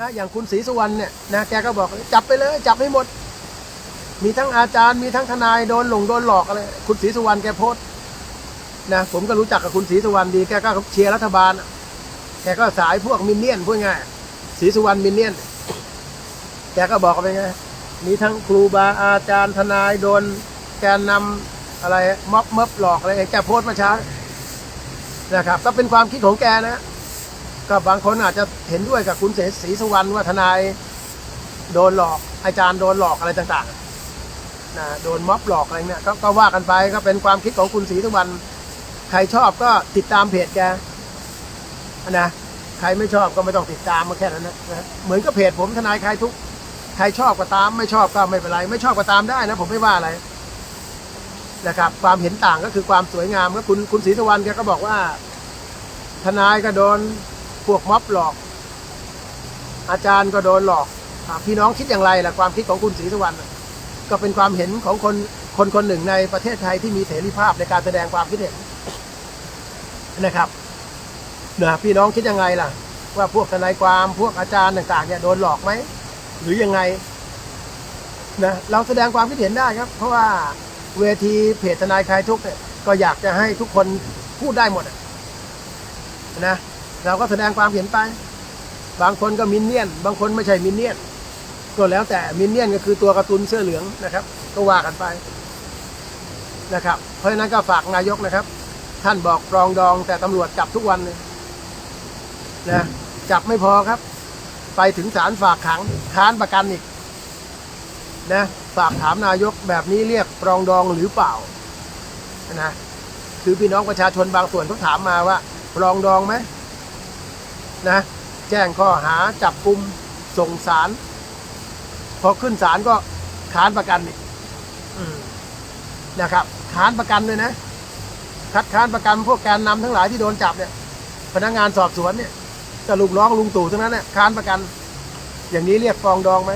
นะอย่างคุณศรีสุวรรณเนี่ยนะแกก็บอกจับไปเลยจับให้หมด มีทั้งอาจารย์มีทั้งทนายโดนหลงโดนหลอกอะไรคุณศรีสุวรรณแกโพสนะผมก็รู้จักกับคุณศรีสุวรรณดีแกก็เชียร์รัฐบาลแกก็สายพวกมินเนี่ยนพูดง่ายศรีสุวรรณมินเนี่ยนแกก็บอกว่าเป็นไงมีทั้งครูบาอาจารย์ทนายโดนแกนนำอะไรม็อบเมิบหลอกอะไรแกโพสต์มาช้านะครับก็เป็นความคิดของแกนะ ก็บางคนอาจจะเห็นด้วยกับคุณเสศรีสุวรรณว่าทนายโดนหลอกอาจารย์โดนหลอกอะไรต่างๆนะโดนม็อบหลอกอะไรเนี่ยก็ก็ว่ากันไปก็เป็นความคิดของคุณศรีสุวรรณใครชอบก็ติดตามเพจแกนะใครไม่ชอบก็ไม่ต้องติดตามมาแค่นั้นนะเหมือนกับเพจผมทนายใครทุกใครชอบก็ตาม ไม่ชอบก็ไม่เป็นไร ไม่ชอบก็ตามได้นะผมไม่ว่าอะไรนะครับความเห็นต่างก็คือความสวยงามก็คุณคุณศรีสุวรรณแกก็บอกว่า ทนายก็โดน พวกม็อบหลอก อาจารย์ก็โดนหลอกอพี่น้องคิดอย่างไรล่ะความคิดของคุณศรีสุวรรณก็เป็นความเห็นของคนคนคนหนึ่งในประเทศไทยที่มีเสรีภาพในการแสดงความคิดเห็นนะครับนะพี่น้องคิดยังไงล่ะ ว่าพวกทนายความพวกอาจารย์ต่าง ๆ เนี่ยโดนหลอกไหมหรือยังไงนะเราแสดงความคิดเห็นได้ครับ เพราะว่าเวทีเพจทนายคลายทุกข์เนี่ยก็อยากจะให้ทุกคนพูดได้หมดนะ เราก็แสดงความเห็นไป บางคนก็มินเนี่ยน บางคนไม่ใช่มินเนี่ยน ก็แล้วแต่มินเนี่ยนก็คือตัวการ์ตูนเสื้อเหลืองนะครับ ก็ว่ากันไปนะครับ เพราะฉะนั้นก็ฝากนายกนะครับ ท่านบอกปรองดองแต่ตำรวจจับทุกวันเลยนะจับไม่พอครับ ไปถึงศาลฝากขังค้านประกันอีกนะฝากถามนายกแบบนี้เรียกปรองดองหรือเปล่านะคือพี่น้องประชาชนบางส่วนเขาถามมาว่าปรองดองไหม นะ แจ้งข้อหาจับกุมส่งสาร พอขึ้นศาลก็ค้านประกันอีกนะครับค้านประกันเลยนะ คัดค้านประกันพวกแกนนำทั้งหลายที่โดนจับเนี่ย พนักงานสอบสวนเนี่ยก็ลูกน้องลุงตู่ทั้งนั้นเนี่ยค้านประกัน อย่างนี้เรียกปรองดองไหม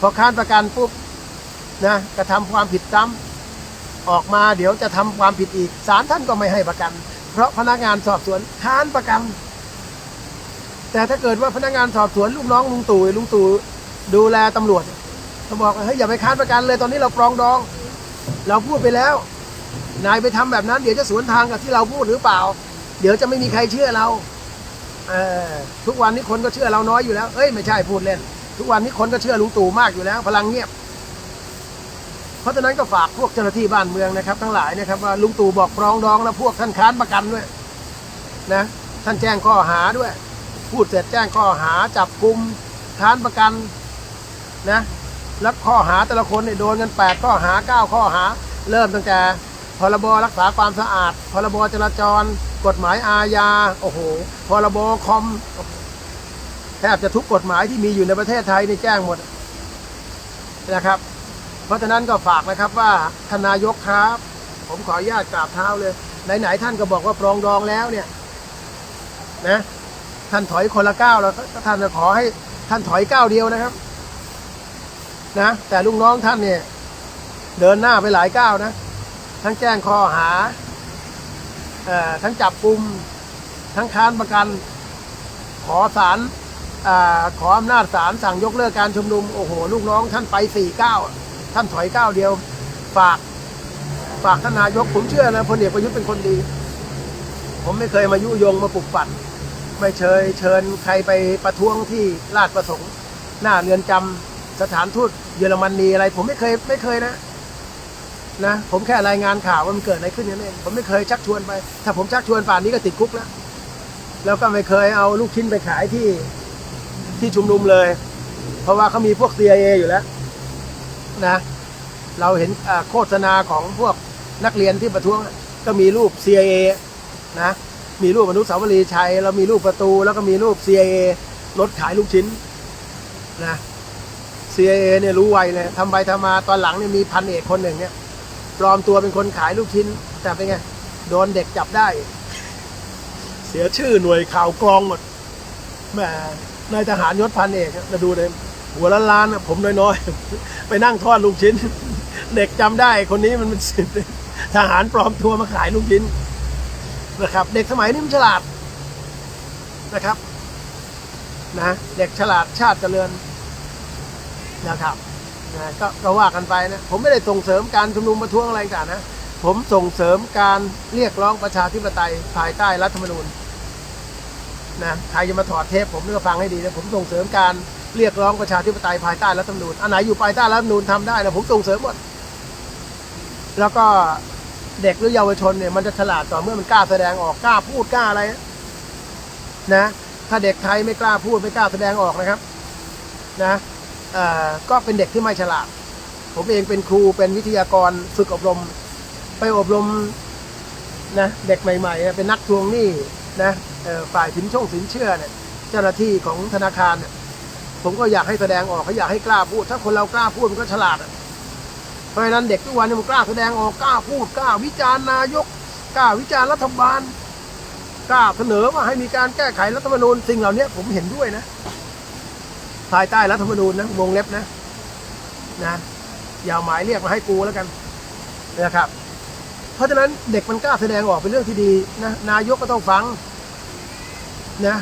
พอค้านประกันปุ๊บนะกระทำความผิดซ้ำออกมาเดี๋ยวจะทำความผิดอีกศาลท่านก็ไม่ให้ประกัน เพราะพนักงานสอบสวนค้านประกัน แต่ถ้าเกิดว่าพนักงานสอบสวนลูกน้องลุงตู่ลุงตู่ดูแลตำรวจเขาบอกว่าเฮ้ยอย่าไปค้านประกันเลยตอนนี้เราปรองดอง เราพูดไปแล้ว นายไปทำแบบนั้น เดี๋ยวจะสวนทางกับที่เราพูดหรือเปล่า เดี๋ยวจะไม่มีใครเชื่อเราเออทุกวันนี้คนก็เชื่อเราน้อยอยู่แล้วเอ้ยไม่ใช่พูดเล่น ทุกวันนี้คนก็เชื่อลุงตู่มากอยู่แล้ว พลังเงียบ เพราะฉะนั้นก็ฝากพวกเจ้าหน้าที่บ้านเมืองนะครับ ทั้งหลายนะครับว่าลุงตู่บอกปรองดองแล้วพวกท่านค้านประกันด้วยนะท่านแจ้งข้อหาด้วย พูดเสร็จแจ้งข้อหาจับกลุ่มค้านประกันนะแล้วข้อหาแต่ละคนเนี่ยโดนกันแปดข้อหาเก้าข้อหา เริ่มตั้งแต่พรบรักษาความสะอาด พรบจราจร กฎหมายอาญาโอ้โหพรบคอมแทบจะทุกกฎหมายที่มีอยู่ในประเทศไทยนี่แจ้งหมดนะครับ เพราะฉะนั้นก็ฝากนะครับว่าทนนายกครับ ผมขออนุญาตกราบเท้าเลย ไหนๆท่านก็บอกว่าปรองดองแล้วเนี่ย นะ ท่านถอยคนละก้าวแล้วท่านจะขอให้ท่านถอยก้าวเดียวนะครับ นะ แต่ลูกน้องท่านเนี่ย เดินหน้าไปหลายก้าวนะ ทั้งแจ้งข้อหาอทั้งจับกลุ่มทั้งค้านประกัน ขอศาลอขออำนาจศาลสั่งยกเลิกการชุมนุมโอ้โห ลูกน้องท่านไปสี่ก้าวท่านถอยก้าวเดียว ฝาก ฝากท่านนายกผมเชื่อนะพลเอกประยุทธ์เป็นคนดี ผมไม่เคยมายุยงมาปลุกปั่น ไม่เชยเชิญใครไปประท้วงที่ราชประสงค์หน้าเรือนจำสถานทูตเยอรมนีอะไร ผมไม่เคยไม่เคยนะนะ ผมแค่รายงานข่าวว่ามันเกิดอะไรขึ้นนั่นเองผมไม่เคยชักชวนไป ถ้าผมชักชวนป่านนี้ก็ติดคุกแล้วแล้วก็ไม่เคยเอาลูกชิ้นไปขายที่ที่ชุมนุมเลย เพราะว่าเขามีพวก CIA อยู่แล้วนะ เราเห็นโฆษณาของพวกนักเรียนที่ประท้วงก็มีรูป CIA นะ มีรูปอนุสาวรีย์ชัยแล้วมีรูปประตู แล้วก็มีรูป CIA รถขายลูกชิ้นนะ CIA เนี่ยรู้ไวเลยทำไปทำมาตอนหลังเนี่ยมีพันเอกคนหนึ่งเนี่ยปลอมตัวเป็นคนขายลูกชิ้น แต่เป็นไง โดนเด็กจับได้ เสียชื่อหน่วยข่าวกรองหมดแหมนายทหารยศพันเอกอะมาดูเลยหัวล้านล้านๆอะผมน้อยๆ ไปนั่งทอดลูกชิ้น เด็กจำได้คนนี้มันเป็นสิบเลยทหารปลอมตัวมาขายลูกชิ้น นะครับ เด็กสมัยนี้มันฉลาดนะครับนะเด็กฉลาดชาติเจริญนะครับนะก็ก็ว่ากันไปนะผมไม่ได้ส่งเสริมการชุมนุมประท้วงอะไรต่างนะผมส่งเสริมการเรียกร้องประชาธิปไตยภายใต้รัฐธรรมนูญนะใครจะมาถอดเทปผมเล่าฟังให้ดีนะผมส่งเสริมการเรียกร้องประชาธิปไตยภายใต้รัฐธรรมนูญอันไหนอยู่ภายใต้รัฐธรรมนูญทำได้นะผมส่งเสริมหมดแล้วก็ เด็กหรือเยาวชนเนี่ยมันจะฉลาดต่อเมื่อมันกล้าแสดงออกกล้าพูดกล้าอะไรนะถ้าเด็กไทยไม่กล้าพูดไม่กล้าแสดงออกนะครับนะก็เป็นเด็กที่ไม่ฉลาด ผมเองเป็นครูเป็นวิทยากรฝึกอบรม ไปอบรมนะเด็กใหม่ๆนะเป็นนักทวงหนี้นะฝ่ายสินช่งสินเชื่อเนี่ยเจ้าหน้าที่ของธนาคารเนี่ยผมก็อยากให้แสดงออกเขาอยากให้กล้าพูด ถ้าคนเรากล้าพูดมันก็ฉลาดอะ เพราะฉะนั้นเด็กทุกวันนี้มันกล้าแสดงออกกล้าพูดกล้าวิจารณ์นายกกล้าวิจารณ์รัฐบาลกล้าเสนอว่าให้มีการแก้ไขรัฐธรรมนูญสิ่งเหล่านี้ผมเห็นด้วยนะภายใต้รัฐธรรมนูญนะวงเล็บนะนะอย่าหมายเรียกมาให้กูแล้วกันนะครับ เพราะฉะนั้นเด็กมันกล้าแสดงออกเป็นเรื่องที่ดีนะนายกก็ต้องฟังนะ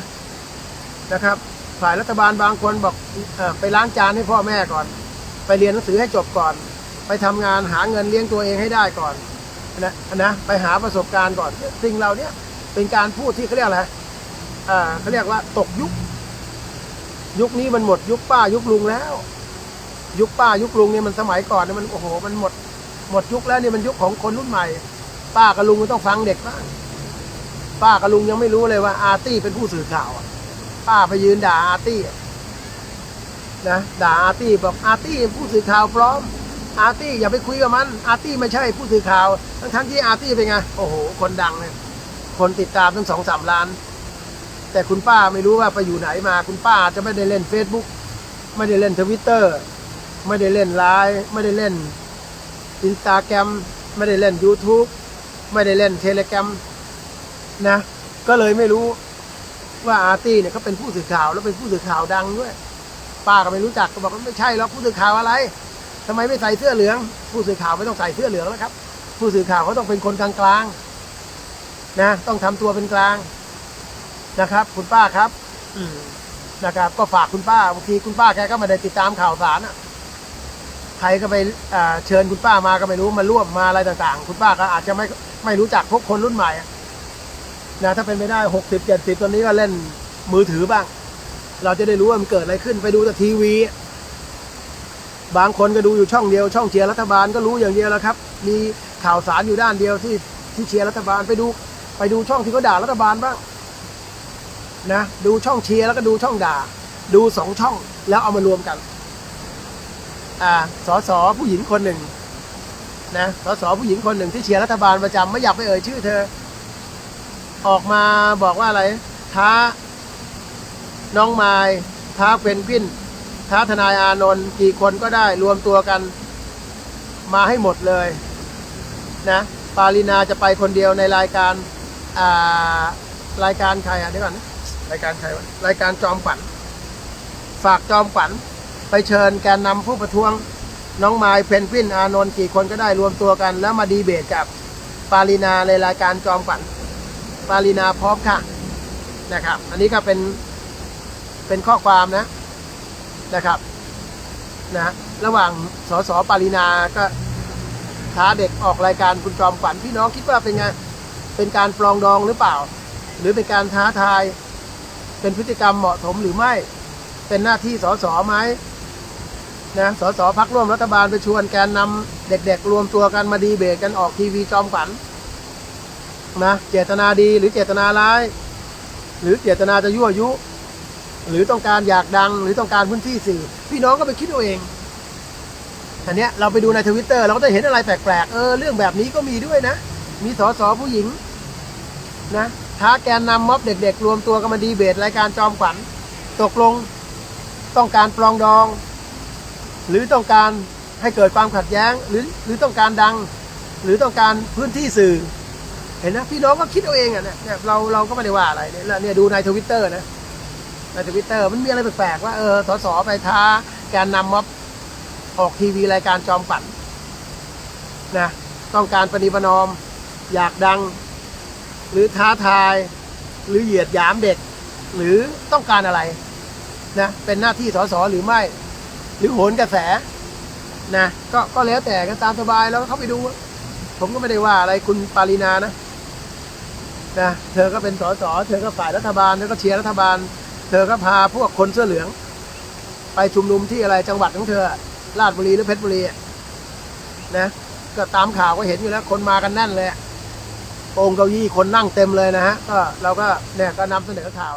นะครับ ฝ่ายรัฐบาลบางคนบอกอไปล้างจานให้พ่อแม่ก่อน ไปเรียนหนังสือให้จบก่อน ไปทำงานหาเงินเลี้ยงตัวเองให้ได้ก่อนนะนะไปหาประสบการณ์ก่อนสิ่งเหล่านี้ยเป็นการพูดที่เขาเรียกอะไรอ่าเขาเรียกว่าตกยุค ยุคนี้มันหมดยุคป้ายุคลุงแล้ว ยุคป้ายุคลุงเนี่ยมันสมัยก่อนเนี่ยมันโอ้โหมันหมด หมดยุคแล้วเนี่ยมันยุคของคนรุ่นใหม่ ป้ากับลุงก็ต้องฟังเด็กบ้างป้ากับลุงยังไม่รู้เลยว่า อาร์ตี้เป็นผู้สื่อข่าวอะป้าไปยืนด่าอาร์ตี้นะด่าอาร์ตี้บอกอาร์ตี้ผู้สื่อข่าวปลอม อาร์ตี้อย่าไปคุยกับมัน อาร์ตี้ไม่ใช่ผู้สื่อข่าว ทั้งทั้งที่อาร์ตี้เป็นไง โอ้โห คนดังเนี่ยคนติดตามตั้งสองสามล้าน แต่คุณป้าไม่รู้ว่าไปอยู่ไหนมา คุณป้าจะไม่ได้เล่น Facebook ไม่ได้เล่นทวิตเตอร์ไม่ได้เล่นไลน์ไม่ได้เล่นอินสตาแกรมไม่ได้เล่น YouTube ไม่ได้เล่นเทเลแกรมนะ ก็เลยไม่รู้ว่าอาร์ตี้เนี่ยเขาเป็นผู้สื่อข่าวแล้วเป็นผู้สื่อข่าวดังด้วย ป้าก็ไม่รู้จักก็บอกว่าไม่ใช่หรอกผู้สื่อข่าวอะไร ทำไมไม่ใส่เสื้อเหลือง ผู้สื่อข่าวไม่ต้องใส่เสื้อเหลืองแล้วครับ ผู้สื่อข่าวเขาต้องเป็นคนกลางๆนะต้องทำตัวเป็นกลางนะครับ คุณป้าครับอืนะครับ ก็ฝากคุณป้าบางทีคุณป้าแกก็ไม่ได้ติดตามข่าวสารอะใครก็ไปเชิญคุณป้ามาก็ไม่รู้มาร่วมมาอะไรต่างๆ คุณป้าก็อาจจะไม่ไม่รู้จักพวกคนรุ่นใหม่นะถ้าเป็นไปได้หกสิบเจ็ดสิบตอนนี้ก็เล่นมือถือบ้าง เราจะได้รู้ว่ามันเกิดอะไรขึ้นไปดูแต่ทีวี บางคนก็ดูอยู่ช่องเดียว ช่องเชียร์รัฐบาลก็รู้อย่างเดียวแล้วครับ มีข่าวสารอยู่ด้านเดียวที่ที่เชียร์รัฐบาลไปดู ไปดูช่องที่เขาด่ารัฐบาลบ้างนะดูช่องเชียร์แล้วก็ดูช่องด่า ดูสองช่องแล้วเอามารวมกัน อ่าสอสอผู้หญิงคนหนึ่งนะสสผู้หญิงคนหนึ่งที่เชียร์รัฐบาลประจำไม่อยากไปเอ่ยชื่อเธอ ออกมาบอกว่าอะไรท้าน้องไม้ท้าเป็นกวิน ท้าทนายอานนท์กี่คนก็ได้รวมตัวกันมาให้หมดเลยนะปารินาจะไปคนเดียวในรายการอ่ารายการใครอะเดี๋ยวก่อนนะรายการใครวะรายการจอมขวัญฝากจอมขวัญไปเชิญแกนนำผู้ประท้วงน้องไม้เพนกวินอานนท์กี่คนก็ได้รวมตัวกัน แล้วมาดีเบตกับปารินาในรายการจอมขวัญปารินาพร้อมค่ะนะครับ อันนี้ก็เป็นเป็นข้อความนะ นะครับนะระหว่างสสปารินาก็ท้าเด็กออกรายการคุณจอมขวัญพี่น้องคิดว่าเป็นไงเป็นการปลองดองหรือเปล่า หรือเป็นการท้าทาย เป็นพฤติกรรมเหมาะสมหรือไม่เป็นหน้าที่สสไหมนะสสพักร่วมรัฐบาลไปชวนแกนนำเด็กๆ รวมตัวกันมาดีเบตกันออกทีวีจอมขวัญนะเจตนาดีหรือเจตนาร้าย หรือเจตนาจะยั่วยุ หรือต้องการอยากดังหรือต้องการพื้นที่สื่อ พี่น้องก็ไปคิดเอาเองอันเนี้ยเราไปดูในทวิตเตอร์เราก็จะเห็นอะไรแปลกๆเออเรื่องแบบนี้ก็มีด้วยนะ มีสอสอผู้หญิงนะท้าแกนนำม็อบเด็ก ๆ รวมตัวกันมาดีเบตรายการจอมขวัญตกลงต้องการปลองดอง หรือต้องการให้เกิดความขัดแย้งหรือหรือต้องการดัง หรือต้องการพื้นที่สื่อ เห็นนะพี่น้องก็คิดเอาเองอะเนี่ยเราเราก็ไม่ได้ว่าอะไรเนี่ยเนี่ยดูในทวิตเตอร์นะ ในทวิตเตอร์มันมีอะไรแปลกๆว่าเออสสไปท้าแกนนำม็อบออกทีวีรายการจอมปั่นนะต้องการปฏิบัตินอม อยากดัง หรือท้าทาย หรือเหยียดหยามเด็ก หรือต้องการอะไรนะเป็นหน้าที่สสหรือไม่ หรือโหนกระแสนะก็ก็แล้วแต่กันตามสบายแล้วเข้าไปดู ผมก็ไม่ได้ว่าอะไรคุณปารีนานะนะเธอก็เป็นสสเธอก็ฝ่ายรัฐบาลเธอก็เชียร์รัฐบาล เธอก็พาพวกคนเสื้อเหลือง ไปชุมนุมที่อะไรจังหวัดของเธอราชบุรีหรือเพชรบุรีนะก็ตามข่าวก็เห็นอยู่แล้ว คนมากันแน่นเลยอะโองเก้าอี้คนนั่งเต็มเลยนะฮะก็เราก็เนี่ยก็นำเสนอข่าว